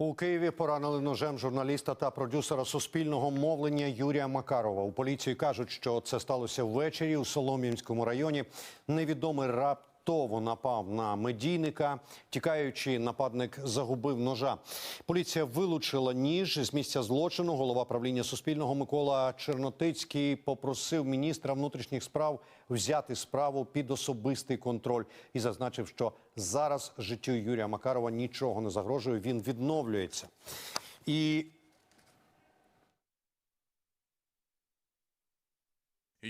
У Києві поранили ножем журналіста та продюсера суспільного мовлення Юрія Макарова. У поліції кажуть, що це сталося ввечері у Солом'янському районі. Невідомий раптово напав на медійника. Тікаючи, нападник загубив ножа. Поліція вилучила ніж з місця злочину. Голова правління суспільного Микола Чернотицький попросив міністра внутрішніх справ взяти справу під особистий контроль і зазначив, що зараз життю Юрія Макарова нічого не загрожує. Він відновлюється. І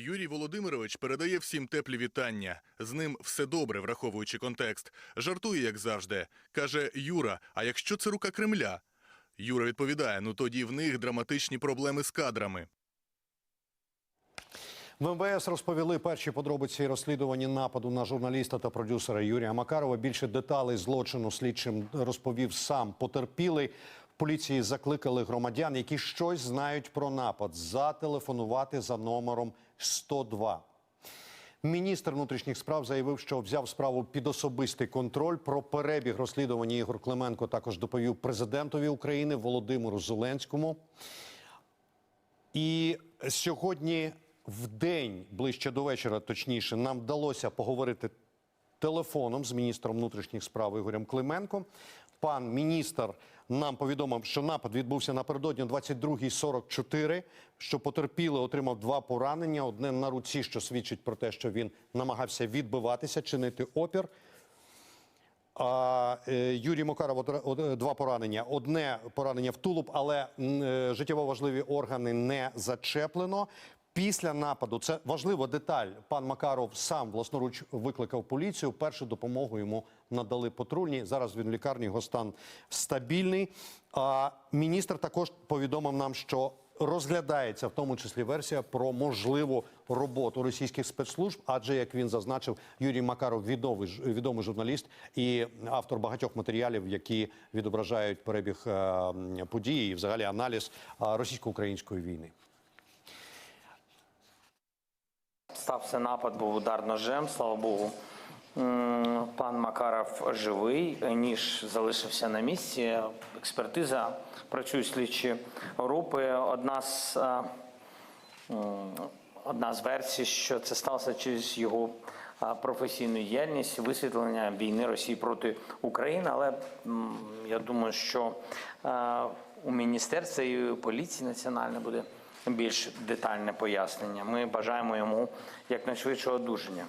Юрій Володимирович передає всім теплі вітання. З ним все добре, враховуючи контекст. Жартує, як завжди. Каже Юра: а якщо це рука Кремля? Юра відповідає: ну тоді в них драматичні проблеми з кадрами. В МВС розповіли перші подробиці розслідування нападу на журналіста та продюсера Юрія Макарова. Більше деталей злочину слідчим розповів сам потерпілий. Поліції закликали громадян, які щось знають про напад, зателефонувати за номером 102. Міністр внутрішніх справ заявив, що взяв справу під особистий контроль. Про перебіг розслідування Ігор Клименко також доповів президентові України Володимиру Зеленському. І сьогодні в день, ближче до вечора, точніше, нам вдалося поговорити телефоном з міністром внутрішніх справ Ігорем Клименко. Пан міністр нам повідомив, що напад відбувся напередодні о 22.44, що потерпілий отримав два поранення: одне на руці, що свідчить про те, що він намагався відбиватися, чинити опір. А е, Юрій Макаров отр- два поранення. Одне поранення в тулуб, але е, життєво важливі органи не зачеплено. Після нападу це важлива деталь. Пан Макаров сам власноруч викликав поліцію. Першу допомогу йому надали патрульні. Зараз він в лікарні його стан стабільний. А міністр також повідомив нам, що розглядається в тому числі версія про можливу роботу російських спецслужб, адже як він зазначив, Юрій Макаров відомий, відомий журналіст і автор багатьох матеріалів, які відображають перебіг е, м, подій і взагалі аналіз е, російсько-української війни. Стався напад, був удар ножем, слава Богу. Пан Макаров живий, ніж залишився на місці. Експертиза, працюють слідчі групи. Одна з, е, одна з версій, що це сталося через його е, професійну діяльність, висвітлення війни Росії проти України. Але я думаю, що е, у міністерстві і поліції національної буде більш детальне пояснення. Ми бажаємо йому якнайшвидшого одужання.